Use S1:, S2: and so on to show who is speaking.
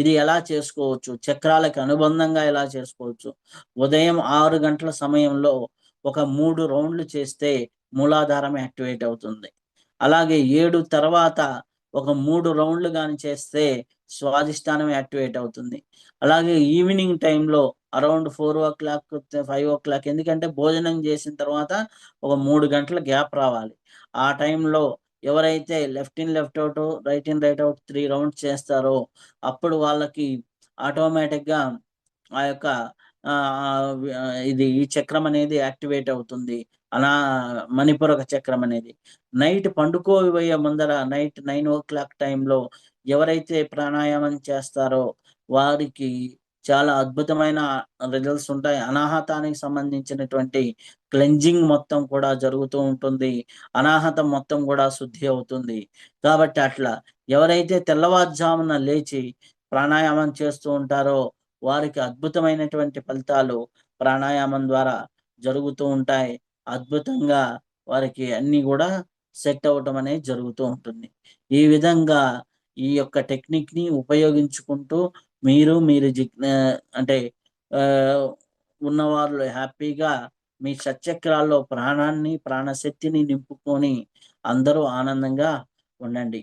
S1: ఇది ఎలా చేసుకోవచ్చు? చక్రాలకు అనుబంధంగా ఎలా చేసుకోవచ్చు? ఉదయం ఆరు గంటల సమయంలో ఒక మూడు రౌండ్లు చేస్తే మూలాధారం యాక్టివేట్ అవుతుంది. అలాగే ఏడు తర్వాత ఒక మూడు రౌండ్లు కానీ చేస్తే స్వాధిష్టానం యాక్టివేట్ అవుతుంది. అలాగే ఈవినింగ్ టైంలో around four o'clock five o'clock ఎందుకంటే భోజనం చేసిన తర్వాత ఒక మూడు గంటల గ్యాప్ రావాలి. ఆ టైంలో ఎవరైతే left in left out right in right out three rounds చేస్తారో అప్పుడు వాళ్ళకి ఆటోమేటిక్గా ఆ యొక్క ఇది ఈ చక్రం అనేది యాక్టివేట్ అవుతుంది. అలా మణిపురక చక్రం అనేది. నైట్ పండుకోబోయే ముందర నైట్ నైన్ ఓ క్లాక్ టైంలో ఎవరైతే ప్రాణాయామం చేస్తారో వారికి చాలా అద్భుతమైన రిజల్ట్స్ ఉంటాయి. అనాహతానికి సంబంధించినటువంటి క్లెంజింగ్ మొత్తం కూడా జరుగుతూ ఉంటుంది. అనాహతం మొత్తం కూడా శుద్ధి అవుతుంది. కాబట్టి అట్లా ఎవరైతే తెల్లవారుజామున లేచి ప్రాణాయామం చేస్తూ ఉంటారో వారికి అద్భుతమైనటువంటి ఫలితాలు ప్రాణాయామం ద్వారా జరుగుతూ ఉంటాయి. అద్భుతంగా వారికి అన్ని కూడా సెట్ అవ్వటం అనేది జరుగుతూ ఉంటుంది. ఈ విధంగా ఈ యొక్క టెక్నిక్ని ఉపయోగించుకుంటూ మీరు మీరు అంటే ఉన్నవాళ్ళు హ్యాపీగా మీ సత్యక్రాల్లో ప్రాణాన్ని ప్రాణశక్తిని నింపుకొని అందరూ ఆనందంగా ఉండండి.